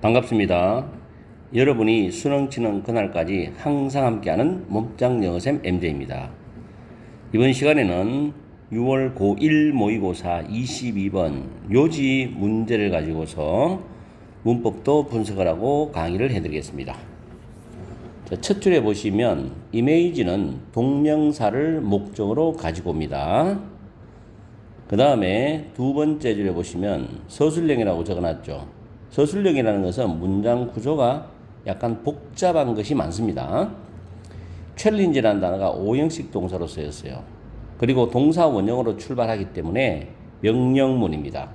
반갑습니다. 여러분이 수능 치는 그날까지 항상 함께하는 몸짱 영어쌤 MJ입니다. 이번 시간에는 6월 고1 모의고사 22번 요지 문제를 가지고서 문법도 분석을 하고 강의를 해드리겠습니다. 자, 첫 줄에 보시면 이메이지는 동명사를 목적으로 가지고 옵니다. 그 다음에 두 번째 줄에 보시면 서술형이라고 적어놨죠. 서술형이라는 것은 문장 구조가 약간 복잡한 것이 많습니다. 챌린지라는 단어가 오형식 동사로 쓰였어요. 그리고 동사 원형으로 출발하기 때문에 명령문입니다.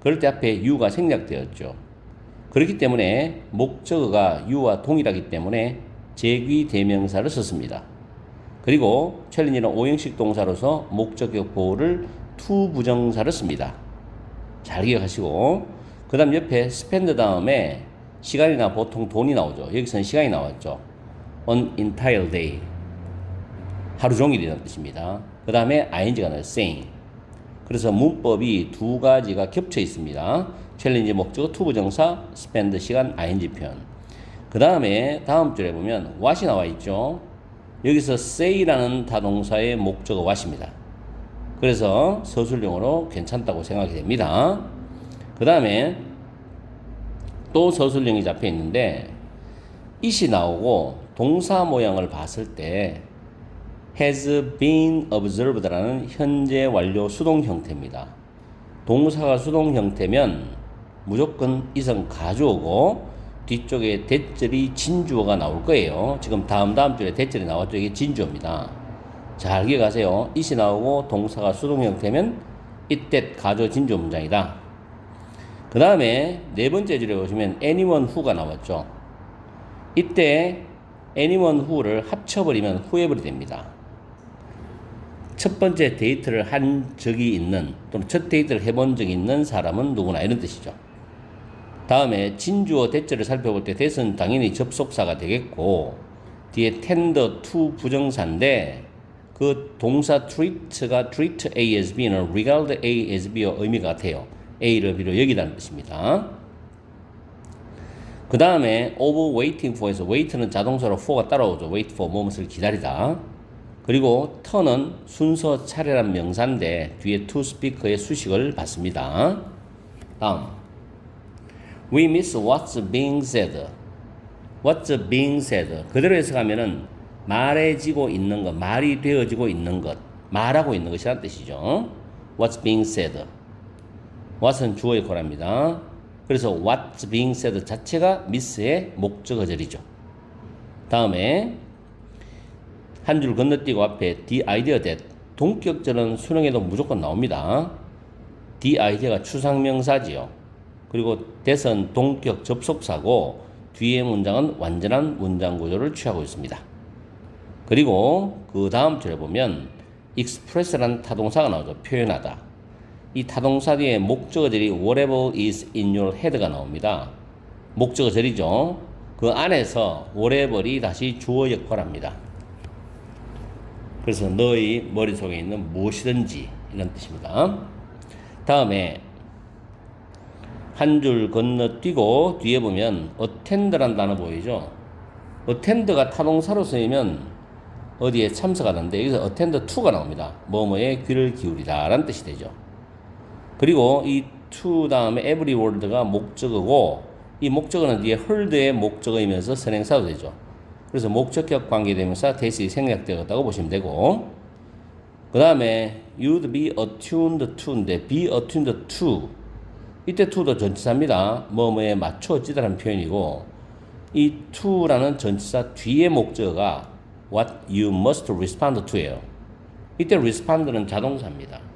그럴 때 앞에 유가 생략되었죠. 그렇기 때문에 목적어가 유와 동일하기 때문에 제귀 대명사를 썼습니다. 그리고 챌린지는 오형식 동사로서 목적격 보호를 투 부정사를 씁니다. 잘 기억하시고 그 다음 옆에 스펜드 다음에 시간이나 보통 돈이 나오죠. 여기서는 시간이 나왔죠. on entire day 하루 종일이라는 뜻입니다. 그 다음에 ing가 나와요. saying 그래서 문법이 두 가지가 겹쳐 있습니다. 챌린지 목적어 투부 정사 spend 시간 ing 표현 그 다음에 다음 줄에 보면 what이 나와 있죠. 여기서 say라는 타동사의 목적어 what입니다. 그래서 서술형으로 괜찮다고 생각이 됩니다. 그 다음에 또 서술형이 잡혀 있는데 it이 나오고 동사 모양을 봤을 때 has been observed라는 현재 완료 수동 형태입니다. 동사가 수동 형태면 무조건 이성 가주어고 뒤쪽에 대절이 진주어가 나올 거예요. 지금 다음 다음 줄에 대절이 나왔죠. 이게 진주어입니다. 잘 기억하세요. it이 나오고 동사가 수동 형태면 이때 가조 진주 문장이다. 그 다음에 네 번째 줄에 보시면 anyone who가 나왔죠. 이때 anyone who를 합쳐버리면 whoever이 됩니다. 첫 번째 데이트를 한 적이 있는 또는 첫 데이트를 해본 적이 있는 사람은 누구나 이런 뜻이죠. 다음에 진주어 대절을 살펴볼 때 대선 당연히 접속사가 되겠고 뒤에 tend to 부정사인데 그 동사 treat가 treat A as B는 regard A as B와 의미가 같아요. A를 B로 여기다는 뜻입니다. 그 다음에 of waiting for에서 wait는 자동사로 for가 따라오죠. wait for 무엇을 기다리다. 그리고 turn은 순서 차례란 명사인데 뒤에 to speak의 수식을 받습니다. 다음 We miss what's being said. What's being said. 그대로 해석하면은 말해지고 있는 것, 말이 되어지고 있는 것, 말하고 있는 것이라는 뜻이죠. What's being said. What은 주어의 거랍니다. 그래서 what's being said 자체가 miss의 목적어절이죠. 다음에 한 줄 건너뛰고 앞에 the idea that 동격절은 수능에도 무조건 나옵니다. the idea가 추상명사지요. 그리고 that은 동격 접속사고 뒤에 문장은 완전한 문장 구조를 취하고 있습니다. 그리고 그 다음 줄에 보면 express라는 타동사가 나오죠. 표현하다. 이 타동사 뒤에 목적어절이 whatever is in your head가 나옵니다. 목적어절이죠. 그 안에서 whatever이 다시 주어 역할합니다. 그래서 너의 머릿속에 있는 무엇이든지 이런 뜻입니다. 다음에 한 줄 건너뛰고 뒤에 보면 attend라는 단어 보이죠? attend가 타동사로 쓰이면 어디에 참석하는데 여기서 attend to가 나옵니다. 뭐뭐에 귀를 기울이다 라는 뜻이 되죠. 그리고 이 to 다음에 every word가 목적어고 이 목적어는 뒤에 heard의 목적어이면서 선행사도 되죠. 그래서 목적격 관계대명사 대시 생략되었다고 보시면 되고 그 다음에 you'd be attuned to인데 be attuned to 이때 to도 전치사입니다. 뭐뭐에 맞춰지다라는 표현이고 이 to라는 전치사 뒤에 목적어가 what you must respond to예요. 이때 respond는 자동사입니다.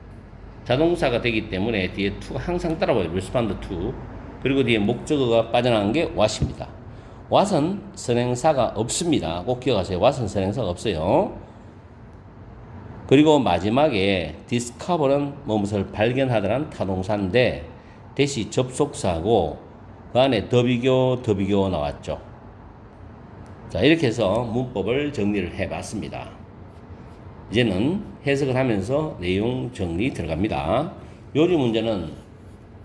자동사가 되기 때문에 뒤에 to가 항상 따라와요. respond to. 그리고 뒤에 목적어가 빠져나간 게 what입니다. what은 선행사가 없습니다. 꼭 기억하세요. what은 선행사가 없어요. 그리고 마지막에 discover는 무엇을 발견하다라는 타동사인데 대시 접속사고 그 안에 더비교 더비교 나왔죠. 자 이렇게 해서 문법을 정리를 해봤습니다. 이제는 해석을 하면서 내용 정리 들어갑니다. 요즘 문제는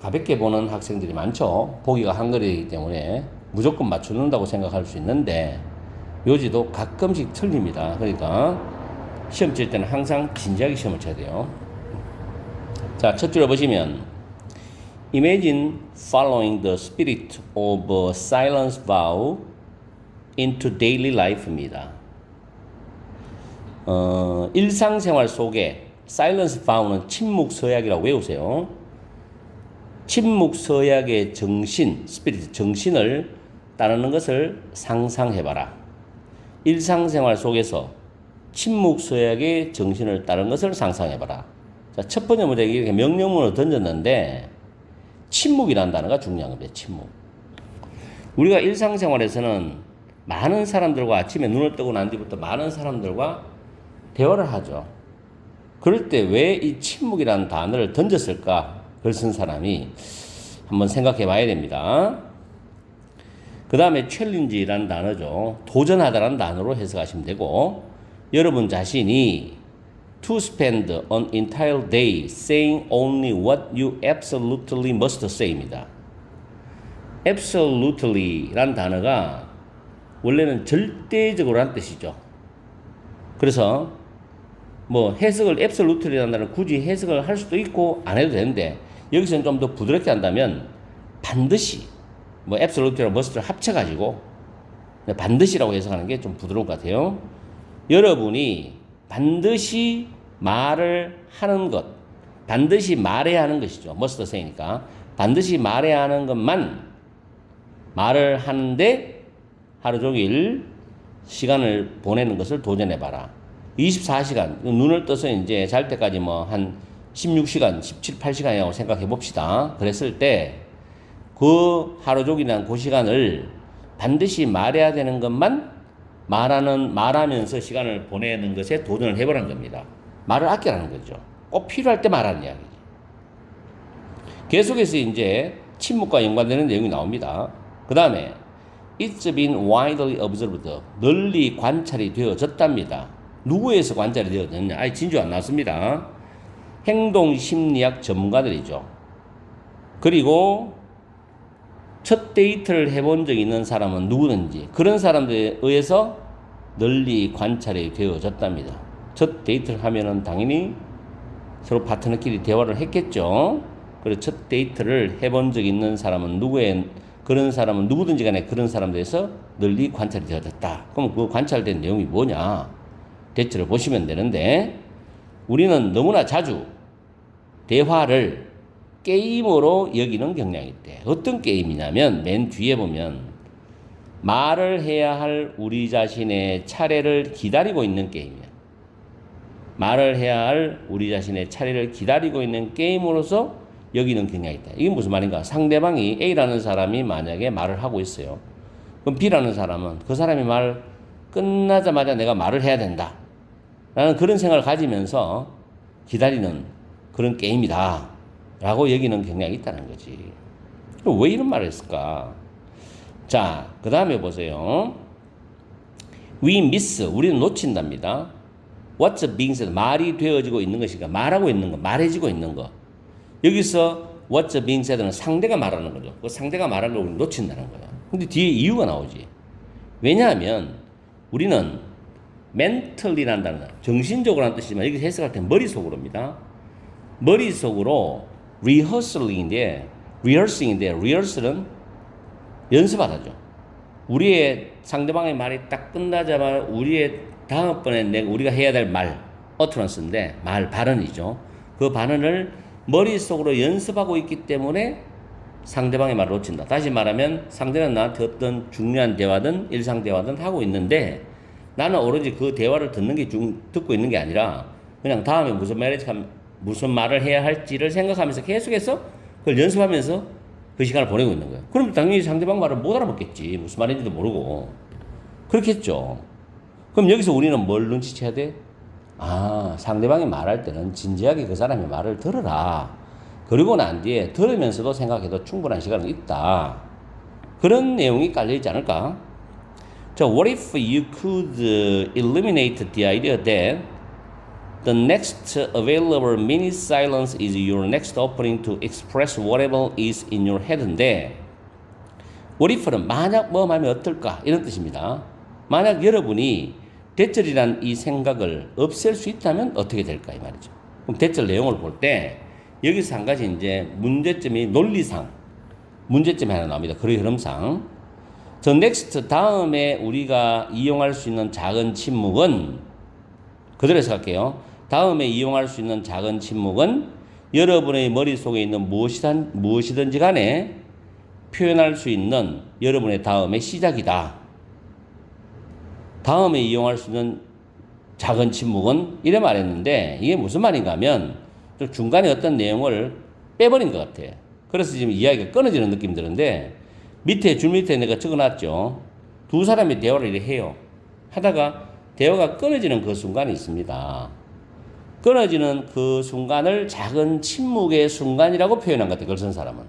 가볍게 보는 학생들이 많죠. 보기가 한글이기 때문에 무조건 맞추는다고 생각할 수 있는데 요지도 가끔씩 틀립니다. 그러니까 시험 칠 때는 항상 진지하게 시험을 쳐야 돼요. 자, 첫 줄에 보시면 Imagine following the spirit of silence vow into daily life입니다. 어, 일상생활 속에 silence vow는 침묵 서약이라고 외우세요. 침묵 서약의 정신, 스피릿, 정신을 따르는 것을 상상해봐라. 일상생활 속에서 침묵 서약의 정신을 따르는 것을 상상해봐라. 자, 첫 번째 문제 이렇게 명령문을 던졌는데 침묵이라는 단어가 중요한 겁니다. 침묵. 우리가 일상생활에서는 많은 사람들과 아침에 눈을 뜨고 난 뒤부터 많은 사람들과 대화를 하죠. 그럴 때 왜 이 침묵이라는 단어를 던졌을까? 글 쓴 사람이 한번 생각해 봐야 됩니다. 그 다음에 챌린지라는 단어죠. 도전하다라는 단어로 해석하시면 되고, 여러분 자신이 to spend an entire day saying only what you absolutely must say입니다. absolutely란 단어가 원래는 절대적으로 란 뜻이죠. 그래서 뭐 해석을 absolutely라는 단어를 굳이 해석을 할 수도 있고 안 해도 되는데 여기서는 좀 더 부드럽게 한다면 반드시 뭐 absolute랑 must를 합쳐가지고 반드시라고 해석하는 게 좀 부드러운 것 같아요. 여러분이 반드시 말을 하는 것, 반드시 말해야 하는 것이죠. must say니까 반드시 말해야 하는 것만 말을 하는데 하루 종일 시간을 보내는 것을 도전해봐라. 24시간, 눈을 떠서 이제 잘 때까지 뭐 한 16시간, 17, 8시간이라고 생각해 봅시다. 그랬을 때 그 하루 종일이란 그 시간을 반드시 말해야 되는 것만 말하는, 말하면서 시간을 보내는 것에 도전을 해보라는 겁니다. 말을 아끼라는 거죠. 꼭 필요할 때 말하는 이야기죠. 계속해서 이제 침묵과 연관되는 내용이 나옵니다. 그 다음에 It's been widely observed. 널리 관찰이 되어졌답니다. 누구에서 관찰이 되어졌냐? 아예 진주 안 나왔습니다. 행동 심리학 전문가들이죠. 그리고 첫 데이트를 해본 적 있는 사람은 누구든지 그런 사람들에 의해서 널리 관찰이 되어졌답니다. 첫 데이트를 하면은 당연히 서로 파트너끼리 대화를 했겠죠. 그리고 첫 데이트를 해본 적 있는 사람은 누구의 그런 사람은 누구든지 간에 그런 사람들에서 널리 관찰이 되어졌다. 그럼 그 관찰된 내용이 뭐냐? 대처를 보시면 되는데 우리는 너무나 자주 대화를 게임으로 여기는 경향이 있대. 어떤 게임이냐면 맨 뒤에 보면 말을 해야 할 우리 자신의 차례를 기다리고 있는 게임이야. 말을 해야 할 우리 자신의 차례를 기다리고 있는 게임으로서 여기는 경향이 있다. 이게 무슨 말인가? 상대방이 A라는 사람이 만약에 말을 하고 있어요. 그럼 B라는 사람은 그 사람이 말 끝나자마자 내가 말을 해야 된다. 그런 생각을 가지면서 기다리는 그런 게임이다. 라고 여기는 경향이 있다는 거지. 왜 이런 말을 했을까? 자, 그 다음에 보세요. We miss, 우리는 놓친답니다. What's being said, 말이 되어지고 있는 것이니까 말하고 있는 거, 말해지고 있는 거. 여기서 what's being said는 상대가 말하는 거죠. 그 상대가 말하는 걸 우리 놓친다는 거야. 근데 뒤에 이유가 나오지. 왜냐하면 우리는 mentally라는 단어, 정신적으로 하는 뜻이지만 여기 해석할 때 머릿속으로입니다. 머릿속으로 rehearsaling인데, rehearsing인데, rehearsal은 연습하다죠. 우리의 상대방의 말이 딱 끝나자마자 우리의 다음번에 내가 우리가 해야 될 말, 어트런스인데, 말, 발언이죠. 그 발언을 머릿속으로 연습하고 있기 때문에 상대방의 말을 놓친다. 다시 말하면 상대는 나한테 어떤 중요한 대화든 일상 대화든 하고 있는데 나는 오로지 그 대화를 듣는 게 중, 듣고 있는 게 아니라 그냥 다음에 무슨 말을 무슨 말을 해야 할지를 생각하면서 계속해서 그걸 연습하면서 그 시간을 보내고 있는 거예요. 그럼 당연히 상대방 말을 못 알아먹겠지. 무슨 말인지도 모르고. 그렇겠죠. 그럼 여기서 우리는 뭘 눈치채야 돼? 아, 상대방이 말할 때는 진지하게 그 사람의 말을 들어라. 그리고 난 뒤에 들으면서도 생각해도 충분한 시간은 있다. 그런 내용이 깔려있지 않을까? 자, what if you could eliminate the idea that The next available mini silence is your next opening to express whatever is in your head인데 what if는 만약 뭐 하면 어떨까 이런 뜻입니다. 만약 여러분이 대절이란 이 생각을 없앨 수 있다면 어떻게 될까 이 말이죠. 그럼 대절 내용을 볼 때 여기서 한 가지 이제 문제점이 논리상 문제점이 하나 나옵니다. 그의 흐름상 저 next 다음에 우리가 이용할 수 있는 작은 침묵은 그대로 해석할게요. 다음에 이용할 수 있는 작은 침묵은 여러분의 머릿속에 있는 무엇이든, 무엇이든지 간에 표현할 수 있는 여러분의 다음의 시작이다. 다음에 이용할 수 있는 작은 침묵은 이래 말했는데 이게 무슨 말인가 하면 좀 중간에 어떤 내용을 빼버린 것 같아. 그래서 지금 이야기가 끊어지는 느낌이 드는데 밑에 줄 밑에 내가 적어놨죠. 두 사람이 대화를 해요. 하다가 대화가 끊어지는 그 순간이 있습니다. 끊어지는 그 순간을 작은 침묵의 순간이라고 표현한 것 같아요. 글쓴 사람은.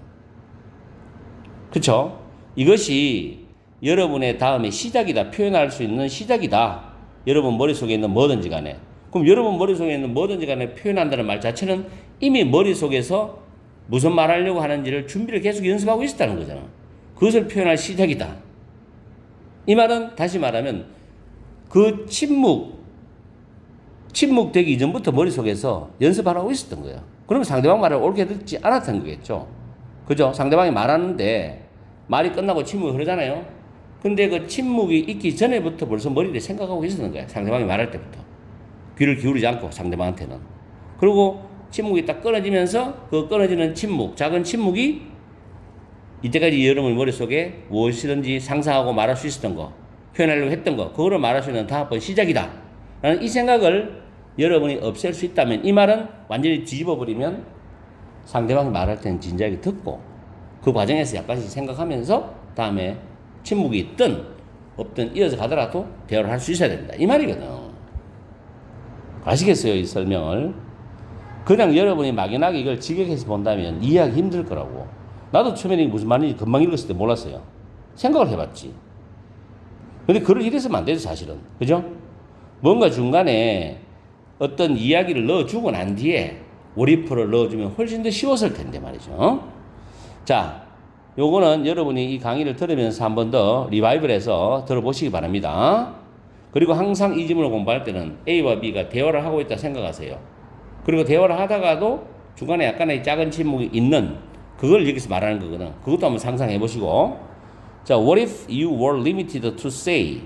그쵸? 이것이 여러분의 다음에 시작이다. 표현할 수 있는 시작이다. 여러분 머릿속에 있는 뭐든지 간에. 그럼 여러분 머릿속에 있는 뭐든지 간에 표현한다는 말 자체는 이미 머릿속에서 무슨 말 하려고 하는지를 준비를 계속 연습하고 있었다는 거잖아. 그것을 표현할 시작이다. 이 말은 다시 말하면 그 침묵, 침묵되기 이전부터 머릿속에서 연습하라고 있었던 거예요. 그러면 상대방 말을 옳게 듣지 않았던 거겠죠. 그죠? 상대방이 말하는데 말이 끝나고 침묵이 흐르잖아요. 근데 그 침묵이 있기 전에부터 벌써 머리를 생각하고 있었던 거야. 상대방이 말할 때부터. 귀를 기울이지 않고 상대방한테는. 그리고 침묵이 딱 끊어지면서 그 끊어지는 침묵, 작은 침묵이 이때까지 여러분 머릿속에 무엇이든지 상상하고 말할 수 있었던 거, 표현하려고 했던 거, 그거를 말할 수 있는 다음번 시작이다. 라는 이 생각을 여러분이 없앨 수 있다면 이 말은 완전히 뒤집어 버리면 상대방이 말할 때는 진지하게 듣고 그 과정에서 약간씩 생각하면서 다음에 침묵이 있든 없든 이어서 가더라도 대화를 할 수 있어야 된다. 이 말이거든. 아시겠어요? 이 설명을. 그냥 여러분이 막연하게 이걸 직역해서 본다면 이해하기 힘들 거라고. 나도 처음에는 이게 무슨 말인지 금방 읽었을 때 몰랐어요. 생각을 해봤지. 근데 글을 이래서면 안 되죠, 사실은. 그죠? 뭔가 중간에 어떤 이야기를 넣어주고 난 뒤에 오리프를 넣어주면 훨씬 더 쉬웠을 텐데 말이죠. 자, 요거는 여러분이 이 강의를 들으면서 한 번 더 리바이벌해서 들어보시기 바랍니다. 그리고 항상 이 지문을 공부할 때는 A와 B가 대화를 하고 있다 생각하세요. 그리고 대화를 하다가도 중간에 약간의 작은 침묵이 있는 그걸 여기서 말하는 거거든. 그것도 한번 상상해 보시고. 자, what if you were limited to say?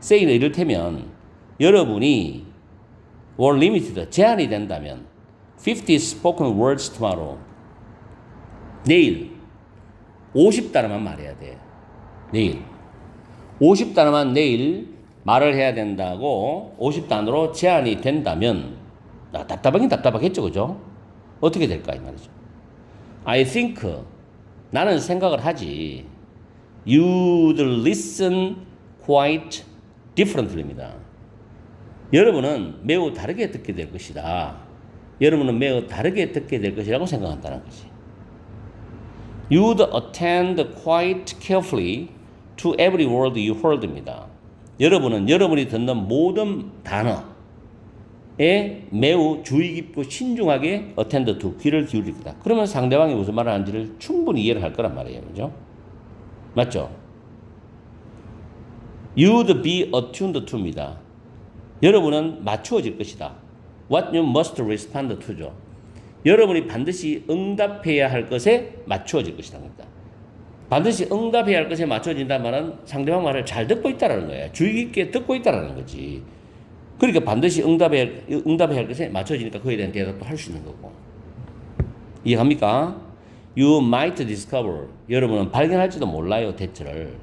say는 이를테면 여러분이 were limited 제한이 된다면 50 spoken words tomorrow. 내일 50단어만 말해야 돼. 내일. 50단어만 내일 말을 해야 된다고 50단어로 제한이 된다면 나 답답하긴 답답하겠죠. 그죠? 어떻게 될까 이 말이죠. I think 나는 생각을 하지. You'd listen quite differently입니다. 여러분은 매우 다르게 듣게 될 것이다. 여러분은 매우 다르게 듣게 될 것이라고 생각한다는 거지. You'd attend quite carefully to every word you heard입니다. 여러분은 여러분이 듣는 모든 단어 에 매우 주의 깊고 신중하게 attend to 귀를 기울일 거다. 그러면 상대방이 무슨 말을 하는지를 충분히 이해를 할 거란 말이에요. 그죠? 맞죠? You'd be attuned to입니다. 여러분은 맞추어질 것이다. What you must respond to죠. 여러분이 반드시 응답해야 할 것에 맞추어질 것이다. 그러니까 반드시 응답해야 할 것에 맞춰진다는 말은 상대방 말을 잘 듣고 있다라는 거야. 주의 깊게 듣고 있다라는 거지. 그러니까 반드시 응답해야, 응답해야 할 것에 맞춰지니까 그에 대한 대답도 할 수 있는 거고. 이해합니까? You might discover. 여러분은 발견할지도 몰라요, 대처를.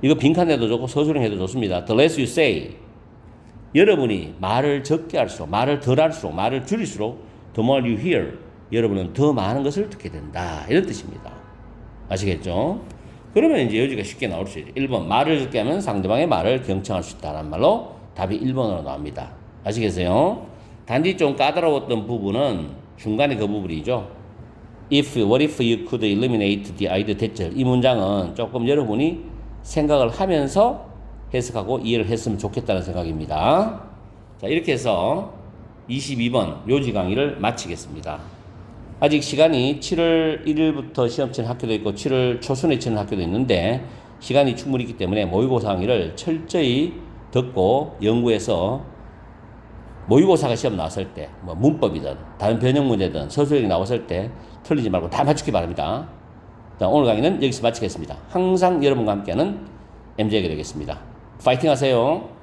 이거 빈칸에도 좋고 서술형에도 좋습니다. The less you say. 여러분이 말을 적게 할수록, 말을 덜 할수록, 말을 줄일수록 the more you hear. 여러분은 더 많은 것을 듣게 된다. 이런 뜻입니다. 아시겠죠? 그러면 이제 여지가 쉽게 나올 수 있죠. 1번 말을 적게 하면 상대방의 말을 경청할 수 있다는 말로 답이 1번으로 나옵니다. 아시겠어요? 단지 좀 까다로웠던 부분은 중간에 그 부분이죠. If, what if you could eliminate the idea 대절. 이 문장은 조금 여러분이 생각을 하면서 해석하고 이해를 했으면 좋겠다는 생각입니다. 자, 이렇게 해서 22번 요지 강의를 마치겠습니다. 아직 시간이 7월 1일부터 시험 치는 학교도 있고 7월 초순에 치는 학교도 있는데 시간이 충분히 있기 때문에 모의고사 강의를 철저히 듣고 연구해서 모의고사가 시험 나왔을 때, 뭐 문법이든 다른 변형 문제든 서술형이 나왔을 때 틀리지 말고 다 맞추기 바랍니다. 자, 오늘 강의는 여기서 마치겠습니다. 항상 여러분과 함께하는 MJ가 되겠습니다. 파이팅 하세요.